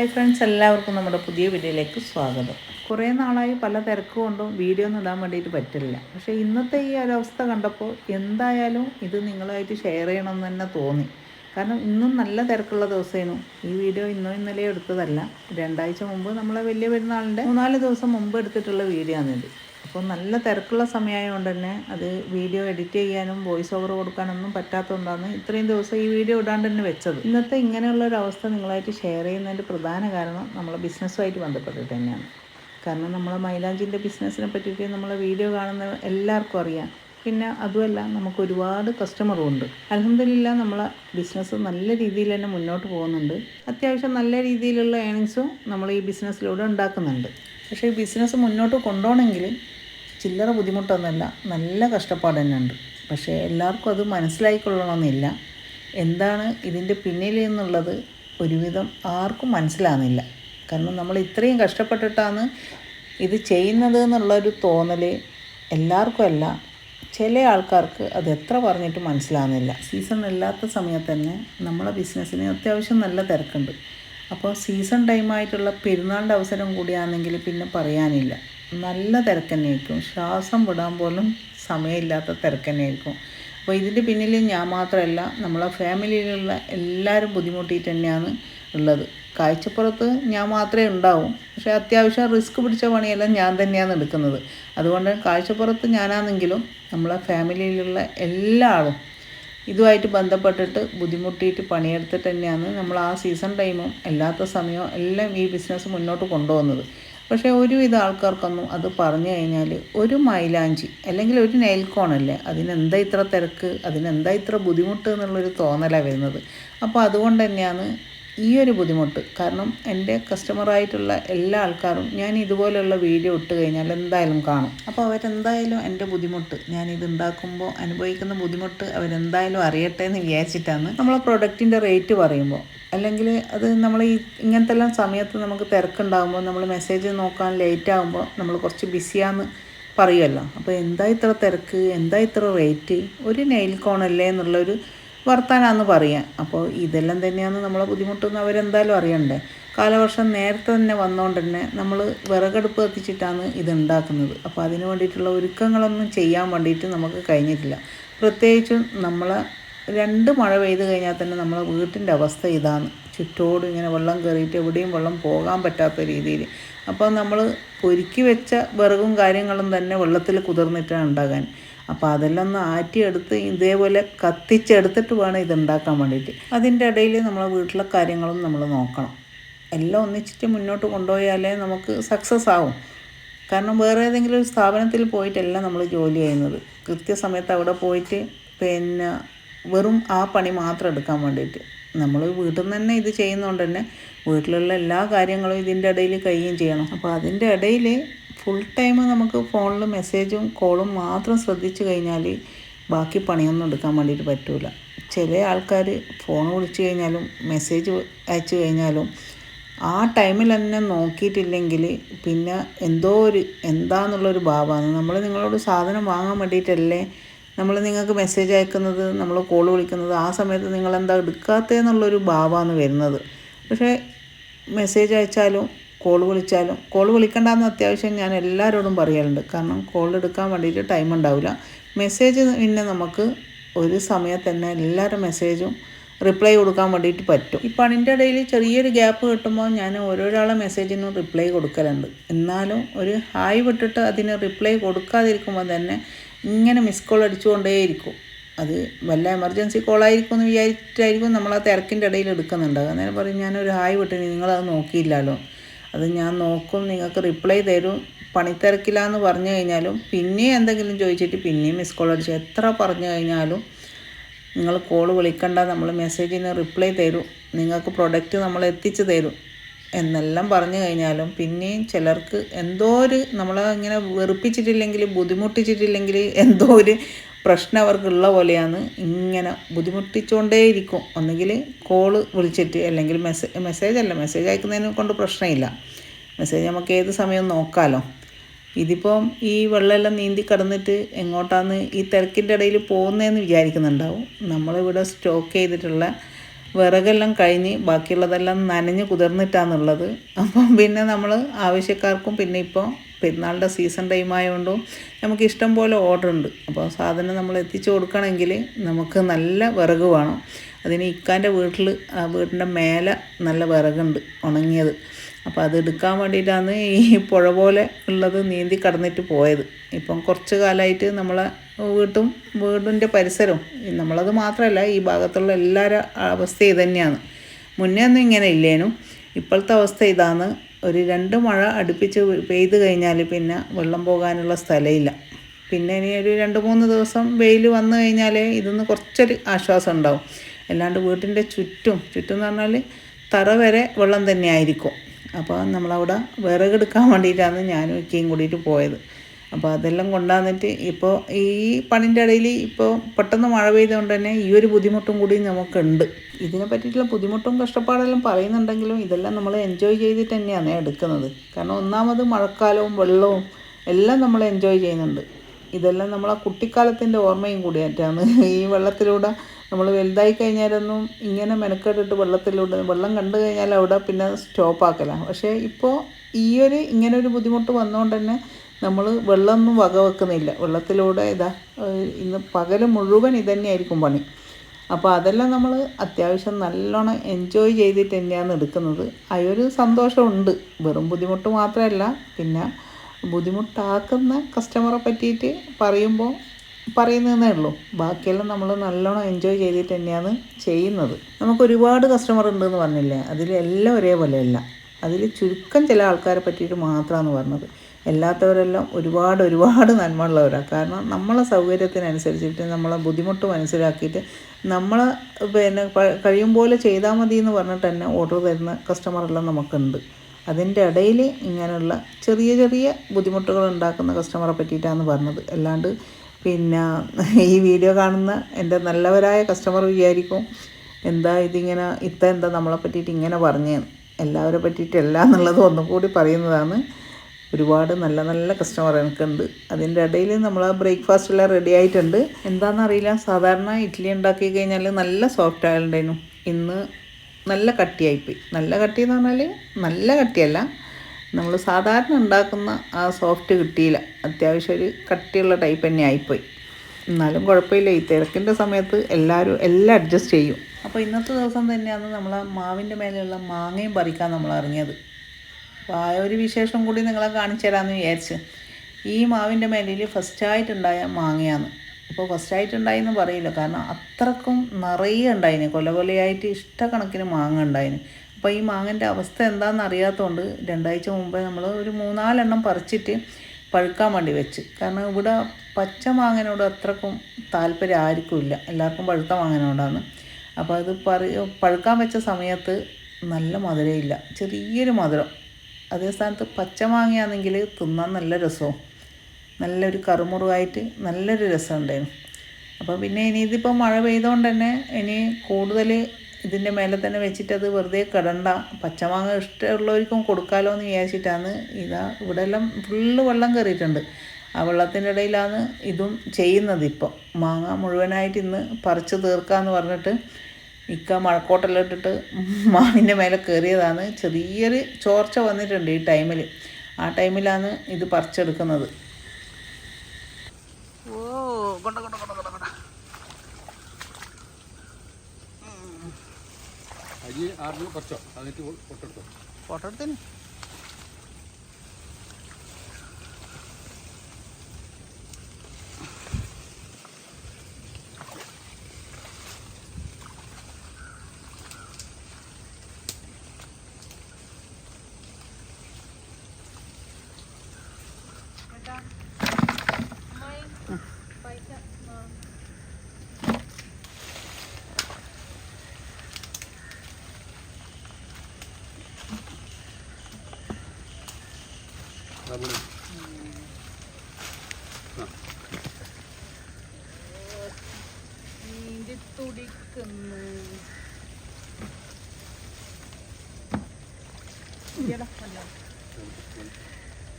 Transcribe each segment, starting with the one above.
Hi friends എല്ലാവർക്കും നമ്മുടെ പുതിയ വീഡിയോയിലേക്ക് സ്വാഗതം. കുറേ നാളായി പല തിരക്ക് കൊണ്ടും വീഡിയോ ഒന്നും ഇടാൻ വേണ്ടിയിട്ട് പറ്റില്ല. പക്ഷേ ഇന്നത്തെ ഈ ഒരവസ്ഥ കണ്ടപ്പോൾ എന്തായാലും ഇത് നിങ്ങളായിട്ട് ഷെയർ ചെയ്യണമെന്ന് തന്നെ തോന്നി. കാരണം ഇന്നും നല്ല തിരക്കുള്ള ദിവസമായിരുന്നു ഈ വീഡിയോ ഇന്നോ ഇന്നലെയോ എടുത്തതല്ല. രണ്ടാഴ്ച മുമ്പ് നമ്മളെ വലിയ പെരുന്നാളിന്റെ മൂന്നാൽ ദിവസം മുമ്പ് എടുത്തിട്ടുള്ള വീഡിയോ ആണിത്. അപ്പോൾ നല്ല തിരക്കുള്ള സമയമായതുകൊണ്ട് തന്നെ അത് വീഡിയോ എഡിറ്റ് ചെയ്യാനും വോയിസ് ഓവർ കൊടുക്കാനൊന്നും പറ്റാത്തതുകൊണ്ടാണ് ഇത്രയും ദിവസം ഈ വീഡിയോ ഇടാണ്ട് തന്നെ വെച്ചത്. ഇന്നത്തെ ഇങ്ങനെയുള്ള ഒരു അവസ്ഥ നിങ്ങളായിട്ട് ഷെയർ ചെയ്യുന്നതിന്റെ പ്രധാന കാരണം നമ്മളെ ബിസിനസ്സുമായിട്ട് ബന്ധപ്പെട്ടിട്ട് തന്നെയാണ്. കാരണം നമ്മളെ മൈലാഞ്ചിന്റെ ബിസിനസ്സിനെ പറ്റിയിട്ട് നമ്മളെ വീഡിയോ കാണുന്ന എല്ലാവർക്കും അറിയാം. പിന്നെ അതുമല്ല നമുക്ക് ഒരുപാട് കസ്റ്റമറും ഉണ്ട്. അലഹമില്ല നമ്മളെ ബിസിനസ് നല്ല രീതിയിൽ തന്നെ മുന്നോട്ട് പോകുന്നുണ്ട്. അത്യാവശ്യം നല്ല രീതിയിലുള്ള ഏണിങ്സും നമ്മൾ ഈ ബിസിനസ്സിലൂടെ ഉണ്ടാക്കുന്നുണ്ട്. പക്ഷേ ഈ ബിസിനസ് മുന്നോട്ട് കൊണ്ടുപോകണമെങ്കിൽ ചില്ലറ ബുദ്ധിമുട്ടൊന്നുമല്ല. നല്ല കഷ്ടപ്പാട് തന്നെ ഉണ്ട് പക്ഷേ എല്ലാവർക്കും അത് മനസ്സിലായിക്കൊള്ളണമെന്നില്ല. എന്താണ് ഇതിന്റെ പിന്നിൽ എന്നുള്ളത് ഒരുവിധം ആർക്കും മനസ്സിലാകുന്നില്ല കാരണം നമ്മൾ ഇത്രയും കഷ്ടപ്പെട്ടിട്ടാണ് ഇത് ചെയ്യുന്നത് എന്നുള്ളൊരു തോന്നൽ എല്ലാവർക്കും അല്ല ചില ആൾക്കാർക്ക് അത് എത്ര പറഞ്ഞിട്ട് മനസ്സിലാകുന്നില്ല സീസൺ ഇല്ലാത്ത സമയത്ത് തന്നെ നമ്മളെ ബിസിനസ്സിന് അത്യാവശ്യം നല്ല തിരക്കുണ്ട്. അപ്പോൾ സീസൺ ടൈമായിട്ടുള്ള പെരുന്നാളിന്റെ അവസരം കൂടിയാണെങ്കിൽ പിന്നെ പറയാനില്ല. നല്ല തിരക്കന്നെയായിരിക്കും. ശ്വാസം വിടാൻ പോലും സമയമില്ലാത്ത തിരക്കന്നെയായിരിക്കും. അപ്പോൾ ഇതിന്റെ പിന്നിൽ ഞാൻ മാത്രമല്ല നമ്മളെ ഫാമിലിയിലുള്ള എല്ലാവരും ബുദ്ധിമുട്ടിയിട്ട് തന്നെയാണ് ഉള്ളത്. കാഴ്ചപ്പുറത്ത് ഞാൻ മാത്രമേ ഉണ്ടാവും. പക്ഷേ അത്യാവശ്യം റിസ്ക് പിടിച്ച പണിയെല്ലാം ഞാൻ തന്നെയാണ് എടുക്കുന്നത്. അതുകൊണ്ട് കാഴ്ചപ്പുറത്ത് ഞാനാണെങ്കിലും നമ്മളെ ഫാമിലിയിലുള്ള എല്ലാ ആളും ഇതുമായിട്ട് ബന്ധപ്പെട്ടിട്ട് ബുദ്ധിമുട്ടിയിട്ട് പണിയെടുത്തിട്ട് തന്നെയാണ് നമ്മൾ ആ സീസൺ ടൈമും അല്ലാത്ത സമയവും എല്ലാം ഈ ബിസിനസ് മുന്നോട്ട് കൊണ്ടുപോകുന്നത്. പക്ഷേ ഒരു ഒരുവിധ ആൾക്കാർക്കൊന്നും അത് പറഞ്ഞു കഴിഞ്ഞാൽ ഒരു മൈലാഞ്ചി അല്ലെങ്കിൽ ഒരു നെയിൽക്കോണല്ലേ അതിനെന്താ ഇത്ര തിരക്ക്? അതിനെന്താ ഇത്ര ബുദ്ധിമുട്ട് എന്നുള്ളൊരു തോന്നലാണ് വരുന്നത്. അപ്പോൾ അതുകൊണ്ട് തന്നെയാണ് ഈ ഒരു ബുദ്ധിമുട്ട്. കാരണം എന്റെ കസ്റ്റമറായിട്ടുള്ള എല്ലാ ആൾക്കാരും ഞാൻ ഇതുപോലെയുള്ള വീഡിയോ ഇട്ട് കഴിഞ്ഞാൽ എന്തായാലും കാണും. അപ്പോൾ അവരെന്തായാലും എന്റെ ബുദ്ധിമുട്ട് ഞാൻ ഇത് ഉണ്ടാക്കുമ്പോൾ അനുഭവിക്കുന്ന ബുദ്ധിമുട്ട് അവരെന്തായാലും അറിയട്ടെ എന്ന് വിചാരിച്ചിട്ടാണ് നമ്മളെ പ്രൊഡക്റ്റിന്റെ റേറ്റ് പറയുമ്പോൾ. അല്ലെങ്കിൽ അത് നമ്മൾ ഈ ഇങ്ങനത്തെ എല്ലാം സമയത്ത് നമുക്ക് തിരക്കുണ്ടാകുമ്പോൾ നമ്മൾ മെസ്സേജ് നോക്കാൻ ലേറ്റ് ആകുമ്പോൾ നമ്മൾ കുറച്ച് ബിസിയാന്ന് പറയുമല്ലോ. അപ്പോൾ എന്താ ഇത്ര തിരക്ക്? എന്താ ഇത്ര റേറ്റ്? ഒരു നെയിൽ കോണല്ലേ എന്നുള്ളൊരു വർത്താനാന്ന് പറയാം അപ്പോൾ ഇതെല്ലാം തന്നെയാണ് നമ്മളെ ബുദ്ധിമുട്ടെന്ന് അവരെന്തായാലും അറിയണ്ടേ. കാലവർഷം നേരത്തെ തന്നെ വന്നുകൊണ്ട് തന്നെ നമ്മൾ വിറകടുപ്പ് കത്തിച്ചിട്ടാണ് ഇത് ഉണ്ടാക്കുന്നത് അപ്പോൾ അതിന് വേണ്ടിയിട്ടുള്ള ഒരുക്കങ്ങളൊന്നും ചെയ്യാൻ വേണ്ടിയിട്ട് നമുക്ക് കഴിഞ്ഞിട്ടില്ല. പ്രത്യേകിച്ചും നമ്മളെ രണ്ട് മഴ പെയ്ത് കഴിഞ്ഞാൽ തന്നെ നമ്മളെ വീട്ടിന്റെ അവസ്ഥ ഇതാണ്. ചുറ്റോടും ഇങ്ങനെ വെള്ളം കയറിയിട്ട് എവിടെയും വെള്ളം പോകാൻ പറ്റാത്ത രീതിയിൽ. അപ്പോൾ നമ്മൾ പൊരുക്കി വെച്ച വിറകും കാര്യങ്ങളും തന്നെ വെള്ളത്തിൽ കുതിർന്നിട്ടാണ് ഉണ്ടാകാൻ. അപ്പോൾ അതെല്ലാം ഒന്ന് ആറ്റിയെടുത്ത് ഇതേപോലെ കത്തിച്ചെടുത്തിട്ട് വേണം ഇത് ഉണ്ടാക്കാൻ വേണ്ടിയിട്ട്. അതിന്റെ ഇടയിൽ നമ്മളെ വീട്ടിലെ കാര്യങ്ങളും നമ്മൾ നോക്കണം. എല്ലാം ഒന്നിച്ചിട്ട് മുന്നോട്ട് കൊണ്ടുപോയാലേ നമുക്ക് സക്സസ് ആവും. കാരണം വേറെ ഏതെങ്കിലും ഒരു സ്ഥാപനത്തിൽ പോയിട്ടല്ല നമ്മൾ ജോലി ചെയ്യുന്നത്. കൃത്യസമയത്ത് അവിടെ പോയിട്ട് പിന്നെ വെറും ആ പണി മാത്രം എടുക്കാൻ വേണ്ടിയിട്ട്. നമ്മൾ വീട്ടിൽ നിന്ന് തന്നെ ഇത് ചെയ്യുന്നതുകൊണ്ട് തന്നെ വീട്ടിലുള്ള എല്ലാ കാര്യങ്ങളും ഇതിന്റെ ഇടയിൽ കഴിയുകയും ചെയ്യണം. അപ്പോൾ അതിന്റെ ഇടയിൽ ഫുൾ ടൈം നമുക്ക് ഫോണിൽ മെസ്സേജും കോളും മാത്രം ശ്രദ്ധിച്ചു കഴിഞ്ഞാൽ ബാക്കി പണിയൊന്നും എടുക്കാൻ വേണ്ടിയിട്ട് പറ്റില്ല ചില ആൾക്കാർ ഫോൺ വിളിച്ചു കഴിഞ്ഞാലും മെസ്സേജ് അയച്ചു കഴിഞ്ഞാലും ആ ടൈമിൽ തന്നെ നോക്കിയിട്ടില്ലെങ്കിൽ പിന്നെ എന്തോ ഒരു എന്താന്നുള്ളൊരു ഭാവമാണ് നമ്മൾ നിങ്ങളോട് സാധനം വാങ്ങാൻ വേണ്ടിയിട്ടല്ലേ നമ്മൾ നിങ്ങൾക്ക് മെസ്സേജ് അയക്കുന്നത് നമ്മൾ കോൾ വിളിക്കുന്നത് ആ സമയത്ത് നിങ്ങൾ എന്താ എടുക്കാത്തതെന്നുള്ളൊരു ഭാവമാണ് വരുന്നത്. പക്ഷേ മെസ്സേജ് അയച്ചാലും കോൾ വിളിച്ചാലും കോൾ വിളിക്കണ്ടെന്ന് അത്യാവശ്യം ഞാൻ എല്ലാവരോടും പറയാറുണ്ട്. കാരണം കോൾ എടുക്കാൻ വേണ്ടിയിട്ട് ടൈം ഉണ്ടാവില്ല. മെസ്സേജ് പിന്നെ നമുക്ക് ഒരു സമയത്ത് തന്നെ എല്ലാവരുടെ മെസ്സേജും റിപ്ലൈ കൊടുക്കാൻ വേണ്ടിയിട്ട് പറ്റും. ഈ പണിന്റെ ഇടയിൽ ചെറിയൊരു ഗ്യാപ്പ് കിട്ടുമ്പോൾ ഞാൻ ഓരോരാളെ മെസ്സേജിനും റിപ്ലൈ കൊടുക്കലുണ്ട്. എന്നാലും ഒരു ഹായ് വിട്ടിട്ട് അതിന് റിപ്ലൈ കൊടുക്കാതിരിക്കുമ്പോൾ തന്നെ ഇങ്ങനെ മിസ് കോൾ അടിച്ചുകൊണ്ടേയിരിക്കും. അത് വല്ല എമർജൻസി കോളായിരിക്കും എന്ന് വിചാരിച്ചിട്ടായിരിക്കും നമ്മൾ ആ തിരക്കിന്റെ ഇടയിൽ എടുക്കുന്നുണ്ട്. അന്നേരം പറയും ഞാനൊരു ഹായ് വിട്ടിന് നിങ്ങളത് നോക്കിയില്ലല്ലോ. അത് ഞാൻ നോക്കും നിങ്ങൾക്ക് റിപ്ലൈ തരും. പണിത്തിരക്കില്ലാന്ന് പറഞ്ഞു കഴിഞ്ഞാലും പിന്നെയും എന്തെങ്കിലും ചോദിച്ചിട്ട് പിന്നെയും മിസ് കോൾ അടിച്ചു എത്ര പറഞ്ഞു കഴിഞ്ഞാലും നിങ്ങൾ കോൾ വിളിക്കണ്ട നമ്മൾ മെസ്സേജിന് റിപ്ലൈ തരും. നിങ്ങൾക്ക് പ്രൊഡക്റ്റ് നമ്മൾ എത്തിച്ചു തരും. എന്നെല്ലാം പറഞ്ഞു കഴിഞ്ഞാലും പിന്നെയും ചിലർക്ക് എന്തോ ഒരു നമ്മളെ ഇങ്ങനെ വെറുപ്പിച്ചിട്ടില്ലെങ്കിൽ ബുദ്ധിമുട്ടിച്ചിട്ടില്ലെങ്കിൽ എന്തോ ഒരു പ്രശ്നം അവർക്കുള്ള പോലെയാണ് ഇങ്ങനെ ബുദ്ധിമുട്ടിച്ചുകൊണ്ടേയിരിക്കും ഒന്നുകിൽ കോൾ വിളിച്ചിട്ട് അല്ലെങ്കിൽ മെസ്സേജ് മെസ്സേജ് അല്ല മെസ്സേജ് അയക്കുന്നതിനെ കൊണ്ട് പ്രശ്നമില്ല. മെസ്സേജ് നമുക്ക് ഏത് സമയവും നോക്കാമല്ലോ ഇതിപ്പം ഈ വെള്ളമെല്ലാം നീന്തി കടന്നിട്ട് എങ്ങോട്ടാണ് ഈ തിരക്കിന്റെ ഇടയിൽ പോകുന്നതെന്ന് വിചാരിക്കുന്നുണ്ടാവും. നമ്മളിവിടെ സ്റ്റോക്ക് ചെയ്തിട്ടുള്ള വിറകെല്ലാം കഴിഞ്ഞ് ബാക്കിയുള്ളതെല്ലാം നനഞ്ഞ് കുതിർന്നിട്ടാന്നുള്ളത് അപ്പം പിന്നെ നമ്മൾ ആവശ്യക്കാർക്കും പിന്നെ ഇപ്പോൾ പെരുന്നാളുടെ സീസൺ ടൈം ആയതുകൊണ്ടും നമുക്ക് ഇഷ്ടം പോലെ ഓർഡർ ഉണ്ട് അപ്പോൾ സാധനം നമ്മൾ എത്തിച്ചു കൊടുക്കണമെങ്കിൽ നമുക്ക് നല്ല വിറക് വേണം. അതിന് ഇക്കാന്റെ വീട്ടിൽ ആ വീടിന്റെ മേലെ നല്ല വിറകുണ്ട് ഉണങ്ങിയത്. അപ്പോൾ അത് എടുക്കാൻ വേണ്ടിയിട്ടാണ് ഈ പുഴ പോലെ ഉള്ളത് നീന്തി കടന്നിട്ട് പോയത്. ഇപ്പം കുറച്ച് കാലമായിട്ട് നമ്മളെ വീട്ടും വീടിന്റെ പരിസരവും. നമ്മളത് മാത്രമല്ല ഈ ഭാഗത്തുള്ള എല്ലാവരും അവസ്ഥ ഇത് തന്നെയാണ്. മുന്നേ ഒന്നും ഇങ്ങനെ ഇല്ലേനു. ഇപ്പോഴത്തെ അവസ്ഥ ഇതാണ്. ഒരു രണ്ട് മഴ അടുപ്പിച്ച് പെയ്ത് കഴിഞ്ഞാൽ പിന്നെ വെള്ളം പോകാനുള്ള സ്ഥലമില്ല പിന്നെ ഇനി ഒരു രണ്ട് മൂന്ന് ദിവസം വെയിൽ വന്നു കഴിഞ്ഞാൽ ഇതൊന്ന് കുറച്ചൊരു ആശ്വാസം ഉണ്ടാവും. അല്ലാണ്ട് വീട്ടിന്റെ ചുറ്റും ചുറ്റും എന്ന് പറഞ്ഞാൽ തറ വരെ വെള്ളം തന്നെയായിരിക്കും. അപ്പോൾ നമ്മളവിടെ വിറകെടുക്കാൻ വേണ്ടിയിട്ടാണ് ഞാനും ഇക്കയും കൂടിയിട്ട് പോയത്. അപ്പോൾ അതെല്ലാം കൊണ്ടുവന്നിട്ട് ഇപ്പോൾ ഈ പണിന്റെ ഇടയിൽ ഇപ്പോൾ പെട്ടെന്ന് മഴ പെയ്തുകൊണ്ട് തന്നെ ഈ ഒരു ബുദ്ധിമുട്ടും കൂടി നമുക്കുണ്ട്. ഇതിനെ പറ്റിയിട്ടുള്ള ബുദ്ധിമുട്ടും കഷ്ടപ്പാടെല്ലാം പറയുന്നുണ്ടെങ്കിലും ഇതെല്ലാം നമ്മൾ എൻജോയ് ചെയ്തിട്ട് തന്നെയാണ് എടുക്കുന്നത്. കാരണം ഒന്നാമത് മഴക്കാലവും വെള്ളവും എല്ലാം നമ്മൾ എൻജോയ് ചെയ്യുന്നുണ്ട്. ഇതെല്ലാം നമ്മളെ കുട്ടിക്കാലത്തിന്റെ ഓർമ്മയും കൂടിയായിട്ടാണ്. ഈ വെള്ളത്തിലൂടെ നമ്മൾ വലുതായി കഴിഞ്ഞാലൊന്നും ഇങ്ങനെ മെനക്കെട്ടിട്ട് വെള്ളത്തിലൂടെ വെള്ളം കണ്ടു കഴിഞ്ഞാൽ അവിടെ പിന്നെ സ്റ്റോപ്പാക്കലാണ് പക്ഷേ ഇപ്പോൾ ഈ ഒരു ഇങ്ങനെ ഒരു ബുദ്ധിമുട്ട് വന്നുകൊണ്ട് തന്നെ നമ്മൾ വെള്ളമൊന്നും വക വെക്കുന്നില്ല. വെള്ളത്തിലൂടെ ഇതാ ഇന്ന് പകൽ മുഴുവൻ ഇതന്നെയായിരിക്കും പണി. അപ്പോൾ അതെല്ലാം നമ്മൾ അത്യാവശ്യം നല്ലോണം എൻജോയ് ചെയ്തിട്ട് തന്നെയാണ് എടുക്കുന്നത്. ഒരു സന്തോഷമുണ്ട്. വെറും ബുദ്ധിമുട്ട് മാത്രമല്ല പിന്നെ ബുദ്ധിമുട്ടാക്കുന്ന കസ്റ്റമറെ പറ്റിയിട്ട് പറയുമ്പോൾ പറയുന്നതേ ഉള്ളൂ. ബാക്കിയെല്ലാം നമ്മൾ നല്ലോണം എൻജോയ് ചെയ്തിട്ട് തന്നെയാണ് ചെയ്യുന്നത്. നമുക്ക് ഒരുപാട് കസ്റ്റമർ ഉണ്ടെന്ന് പറഞ്ഞില്ലേ? അതിലെല്ലാം ഒരേപോലെയല്ല. അതിൽ ചുരുക്കം ചില ആൾക്കാരെ പറ്റിയിട്ട് മാത്രമാണ് പറഞ്ഞത്. എല്ലാത്തവരെല്ലാം ഒരുപാട് ഒരുപാട് നന്മയുള്ളവരാണ് കാരണം നമ്മളെ സൗകര്യത്തിനനുസരിച്ചിട്ട് നമ്മളെ ബുദ്ധിമുട്ട് മനസ്സിലാക്കിയിട്ട് നമ്മളെ പിന്നെ കഴിയും പോലെ ചെയ്താൽ മതി എന്ന് പറഞ്ഞിട്ട് തന്നെ ഓർഡർ തരുന്ന കസ്റ്റമറെല്ലാം നമുക്കുണ്ട്. അതിന്റെ ഇടയിൽ ഇങ്ങനെയുള്ള ചെറിയ ചെറിയ ബുദ്ധിമുട്ടുകൾ ഉണ്ടാക്കുന്ന കസ്റ്റമറെ പറ്റിയിട്ടാണ് പറഞ്ഞത്. അല്ലാണ്ട് പിന്നെ ഈ വീഡിയോ കാണുന്ന എന്റെ നല്ലവരായ കസ്റ്റമർ വിചാരിക്കും എന്താ ഇതിങ്ങനെ ഇത്ത എന്താ നമ്മളെ പറ്റിയിട്ട് ഇങ്ങനെ പറഞ്ഞേന്ന്. എല്ലാവരെ പറ്റിയിട്ടല്ല എന്നുള്ളത് ഒന്നും കൂടി പറയുന്നതാണ്. ഒരുപാട് നല്ല നല്ല കസ്റ്റമർ എനിക്കുണ്ട്. അതിന്റെ ഇടയിൽ നമ്മൾ ആ ബ്രേക്ക്ഫാസ്റ്റ് എല്ലാം റെഡി ആയിട്ടുണ്ട്. എന്താണെന്നറിയില്ല സാധാരണ ഇഡ്ഡലി ഉണ്ടാക്കി കഴിഞ്ഞാൽ നല്ല സോഫ്റ്റ് ആയിട്ടുണ്ടായിരുന്നു ഇന്ന് നല്ല കട്ടിയായിപ്പോയി. നല്ല കട്ടി എന്ന് പറഞ്ഞാൽ നല്ല കട്ടിയല്ല. നമ്മൾ സാധാരണ ഉണ്ടാക്കുന്ന ആ സോഫ്റ്റ് കിട്ടിയില്ല. അത്യാവശ്യം ഒരു കട്ടിയുള്ള ടൈപ്പ് തന്നെ ആയിപ്പോയി. എന്നാലും കുഴപ്പമില്ല. ഈ തിരക്കിന്റെ സമയത്ത് എല്ലാവരും എല്ലാം അഡ്ജസ്റ്റ് ചെയ്യും. അപ്പോൾ ഇന്നത്തെ ദിവസം തന്നെയാണ് നമ്മൾ മാവിന്റെ മേലെയുള്ള മാങ്ങയും പറിക്കാൻ നമ്മൾ ഇറങ്ങിയത്. അപ്പോൾ ആ ഒരു വിശേഷം കൂടി നിങ്ങളെ കാണിച്ചു തരാമെന്ന് വിചാരിച്ച് ഈ മാവിന്റെ മേലിൽ ഫസ്റ്റായിട്ടുണ്ടായ മാങ്ങയാണ്. അപ്പോൾ ഫസ്റ്റായിട്ടുണ്ടായി എന്ന് പറയില്ല. കാരണം അത്രക്കും നിറയെ ഉണ്ടായിന്. കൊല കൊലയായിട്ട് ഇഷ്ടക്കണക്കിന് മാങ്ങ ഉണ്ടായിന്. അപ്പോൾ ഈ മാങ്ങന്റെ അവസ്ഥ എന്താണെന്ന് അറിയാത്തതുകൊണ്ട് രണ്ടാഴ്ച മുമ്പേ നമ്മൾ ഒരു മൂന്നാലെണ്ണം പറിച്ചിട്ട് പഴുക്കാൻ വേണ്ടി വെച്ച്. കാരണം ഇവിടെ പച്ച മാങ്ങനോട് അത്രക്കും താല്പര്യം ആർക്കുമില്ല എല്ലാവർക്കും പഴുത്ത മാങ്ങനോടാണ്. അപ്പോൾ അത് പറ പഴുക്കാൻ വെച്ച സമയത്ത് നല്ല മധുരമില്ല. ചെറിയൊരു മധുരം. അതേ സ്ഥാനത്ത് പച്ച മാങ്ങയാണെങ്കിൽ തിന്നാൻ നല്ല രസവും. നല്ലൊരു കറുമുറുവായിട്ട് നല്ലൊരു രസം ഉണ്ടായിരുന്നു അപ്പോൾ പിന്നെ ഇനി ഇതിപ്പോൾ മഴ പെയ്തുകൊണ്ട് തന്നെ ഇനി കൂടുതൽ ഇതിന്റെ മേലെ തന്നെ വെച്ചിട്ട് അത് വെറുതെ കിടണ്ട. പച്ചമാങ്ങ ഇഷ്ടമുള്ളവർക്കും കൊടുക്കാമല്ലോ എന്ന് വിചാരിച്ചിട്ടാണ് ഇതാ ഇവിടെ എല്ലാം ഫുള്ള് വെള്ളം കയറിയിട്ടുണ്ട്. ആ വെള്ളത്തിന്റെ ഇടയിലാണ് ഇതും ചെയ്യുന്നത് ഇപ്പോൾ മാങ്ങ മുഴുവനായിട്ട് ഇന്ന് പറിച്ച് തീർക്കാമെന്ന് പറഞ്ഞിട്ട് ഇക്ക മഴക്കോട്ടെല്ലാം ഇട്ടിട്ട് മാവിന്റെ മേലെ കയറിയതാണ്. ചെറിയൊരു ചോർച്ച വന്നിട്ടുണ്ട് ഈ ടൈമിൽ ആ ടൈമിലാണ് ഇത് പറിച്ചെടുക്കുന്നത്. ഓ കൊണ്ട കൊണ്ട കൊണ്ട കൊണ്ട കൊണ്ട അരി ആറിന് കുറച്ചോ? എന്നിട്ട് ഫോട്ടോ എടുത്തിന് നമ്മൾ. തുടിക്കുന്നു.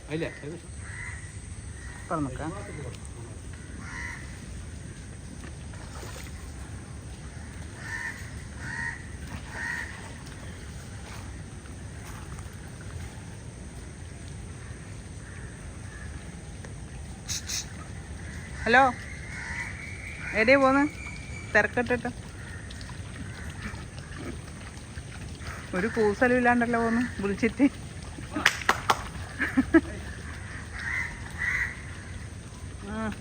അതില്ലേ ഏകദേശം. പറഞ്ഞേക്കാം ഹലോ എവിടെയാ പോന്ന്. തിരക്കിട്ടിട്ട്. ഒരു കൂസലും ഇല്ലാണ്ടല്ലോ പോന്ന്. വിളിച്ചിട്ട്. ആ.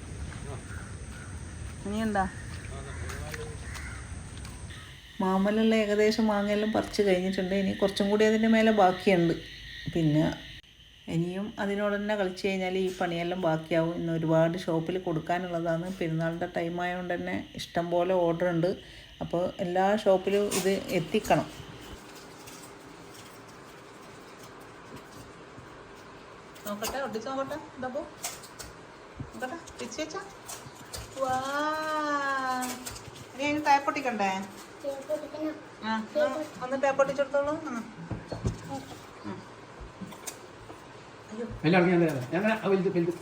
ഇനി എന്താ മാമലുള്ള ഏകദേശം മാങ്ങയെല്ലാം പറിച്ച് കഴിഞ്ഞിട്ടുണ്ട്. ഇനി കുറച്ചും കൂടി അതിന്റെ മേലെ ബാക്കിയുണ്ട്. പിന്നെ ഇനിയും അതിനോട് തന്നെ കളിച്ച് കഴിഞ്ഞാൽ ഈ പണിയെല്ലാം ബാക്കിയാവും. ഇന്ന് ഒരുപാട് ഷോപ്പിൽ കൊടുക്കാനുള്ളതാണ്. പെരുന്നാളിന്റെ ടൈം ആയതുകൊണ്ട് തന്നെ ഇഷ്ടം പോലെ ഓർഡർ ഉണ്ട്. അപ്പോൾ എല്ലാ ഷോപ്പിലും ഇത് എത്തിക്കണം. നോക്കട്ടെ ഒട്ടിച്ച് നോക്കട്ടെ ഇതപ്പോ നോക്കട്ടെ തിരിച്ച് വെച്ചാ. വാ. ഇനി അതിന് ടയപ്പൊട്ടിക്കണ്ടേ ആ ഒന്ന് ടയപ്പൊട്ടിച്ചെടുത്തോളൂ അതിന്റെ ഇറങ്ങി ഞാൻ തരാം വലുത് വലുത്.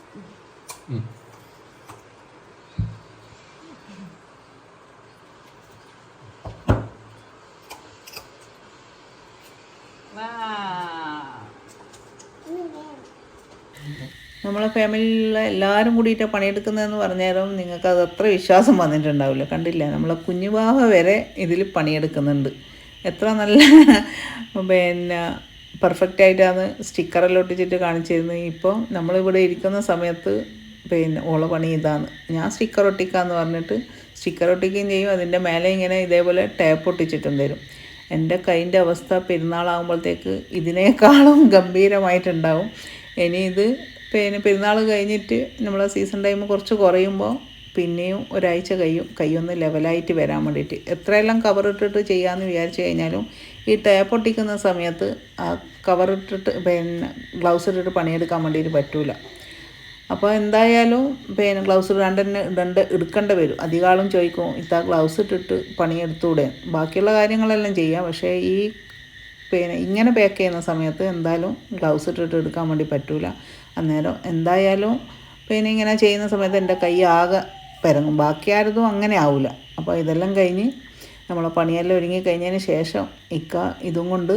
നമ്മളെ ഫാമിലിയിലുള്ള എല്ലാവരും കൂടിയിട്ട് പണിയെടുക്കുന്നതെന്ന് പറഞ്ഞാലും നിങ്ങൾക്ക് അത് അത്ര വിശ്വാസം വന്നിട്ടുണ്ടാവില്ല. കണ്ടില്ല? നമ്മളെ കുഞ്ഞുവാവ വരെ ഇതിൽ പണിയെടുക്കുന്നുണ്ട്. എത്ര നല്ല പിന്നെ പെർഫെക്റ്റ് ആയിട്ടാണ് സ്റ്റിക്കറെല്ലാം ഒട്ടിച്ചിട്ട് കാണിച്ചിരുന്നത്. ഇപ്പോൾ നമ്മളിവിടെ ഇരിക്കുന്ന സമയത്ത് പിന്നെ ഓള പണി ഇതാണ്. ഞാൻ സ്റ്റിക്കർ ഒട്ടിക്കാന്ന് പറഞ്ഞിട്ട് സ്റ്റിക്കർ ഒട്ടിക്കുകയും ചെയ്യും. അതിന്റെ മേലെ ഇങ്ങനെ ഇതേപോലെ ടേപ്പ് ഒട്ടിച്ചിട്ടും തരും. എന്റെ കൈന്റെ അവസ്ഥ പെരുന്നാളാകുമ്പോഴത്തേക്ക് ഇതിനേക്കാളും ഗംഭീരമായിട്ടുണ്ടാവും. ഇനി ഇത് പിന്നെ പെരുന്നാൾ കഴിഞ്ഞിട്ട് നമ്മളെ സീസൺ ടൈം കുറച്ച് കുറയുമ്പോൾ പിന്നെയും ഒരാഴ്ച കഴിയും. കൈയൊന്ന് ലെവലായിട്ട് വരാൻ വേണ്ടിയിട്ട്. എത്രയെല്ലാം കവർ ഇട്ടിട്ട് ചെയ്യാമെന്ന് വിചാരിച്ചു കഴിഞ്ഞാലും ഈ ടേപ്പ് ഒട്ടിക്കുന്ന സമയത്ത് ആ കവർ ഇട്ടിട്ട് പിന്നെ ഗ്ലൗസ് ഇട്ടിട്ട് പണിയെടുക്കാൻ വേണ്ടിയിട്ട് പറ്റൂല. അപ്പോൾ എന്തായാലും പിന്നെ ഗ്ലൗസ് ഇടാണ്ട് തന്നെ ഇടണ്ട എടുക്കേണ്ട വരും. അധികാളും ചോദിക്കും ഇത്താ ഗ്ലൗസ് ഇട്ടിട്ട് പണിയെടുത്തൂടെ? ബാക്കിയുള്ള കാര്യങ്ങളെല്ലാം ചെയ്യാം. പക്ഷേ ഈ പിന്നെ ഇങ്ങനെ പാക്ക് ചെയ്യുന്ന സമയത്ത് എന്തായാലും ഗ്ലൗസ് ഇട്ടിട്ട് എടുക്കാൻ വേണ്ടി പറ്റൂല. അന്നേരം എന്തായാലും പിന്നെ ഇങ്ങനെ ചെയ്യുന്ന സമയത്ത് എന്റെ കൈ ആകെ പിറങ്ങും ബാക്കി ആരതും അങ്ങനെ ആവില്ല അപ്പോൾ ഇതെല്ലാം കഴിഞ്ഞ് നമ്മളെ പണിയെല്ലാം ഒരുങ്ങി കഴിഞ്ഞതിന് ശേഷം ഇക്ക ഇതും കൊണ്ട്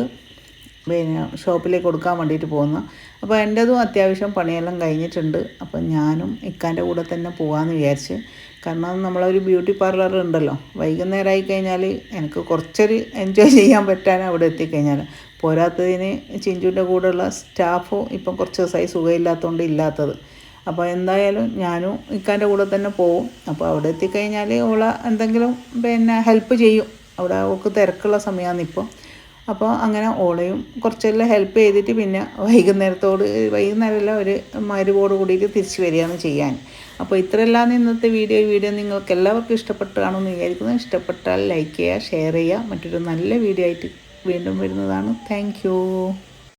പിന്നെ ഷോപ്പിലേക്ക് കൊടുക്കാൻ വേണ്ടിയിട്ട് പോകുന്നു. അപ്പോൾ എന്റെതും അത്യാവശ്യം പണിയെല്ലാം കഴിഞ്ഞിട്ടുണ്ട്. അപ്പം ഞാനും ഇക്കാന്റെ കൂടെ തന്നെ പോകാമെന്ന് വിചാരിച്ച്. കാരണം നമ്മളൊരു ബ്യൂട്ടി പാർലർ ഉണ്ടല്ലോ. വൈകുന്നേരമായി കഴിഞ്ഞാൽ എനിക്ക് കുറച്ചൊരു എൻജോയ് ചെയ്യാൻ പറ്റാൻ അവിടെ എത്തിക്കഴിഞ്ഞാൽ. പോരാത്തതിന് ചിഞ്ചുവിന്റെ കൂടെയുള്ള സ്റ്റാഫോ ഇപ്പം കുറച്ച് ദിവസമായി സുഖമില്ലാത്തതുകൊണ്ട് ഇല്ലാത്തത്. അപ്പോൾ എന്തായാലും ഞാനും ഇക്കാന്റെ കൂടെ തന്നെ പോവും. അപ്പോൾ അവിടെ എത്തിക്കഴിഞ്ഞാൽ ഓള എന്തെങ്കിലും പിന്നെ ഹെൽപ്പ് ചെയ്യും. അവിടെ അവൾക്ക് തിരക്കുള്ള സമയമാണ് ഇപ്പോൾ അപ്പോൾ അങ്ങനെ ഓളയും കുറച്ചെല്ലാം ഹെൽപ്പ് ചെയ്തിട്ട് പിന്നെ വൈകുന്നേരത്തോട് വൈകുന്നേരമെല്ലാം ഒരു മരുവോട് കൂടിയിട്ട് തിരിച്ച് വരികയാണ് ചെയ്യാൻ. അപ്പോൾ ഇത്രയെല്ലാം ഇന്നത്തെ വീഡിയോ വീഡിയോ നിങ്ങൾക്ക് എല്ലാവർക്കും ഇഷ്ടപ്പെട്ട് വിചാരിക്കുന്നത് വിചാരിക്കുന്നു. ഇഷ്ടപ്പെട്ടാൽ ലൈക്ക് ചെയ്യുക ഷെയർ ചെയ്യുക. മറ്റൊരു നല്ല വീഡിയോ ആയിട്ട് വീണ്ടും വരുന്നതാണ്. താങ്ക്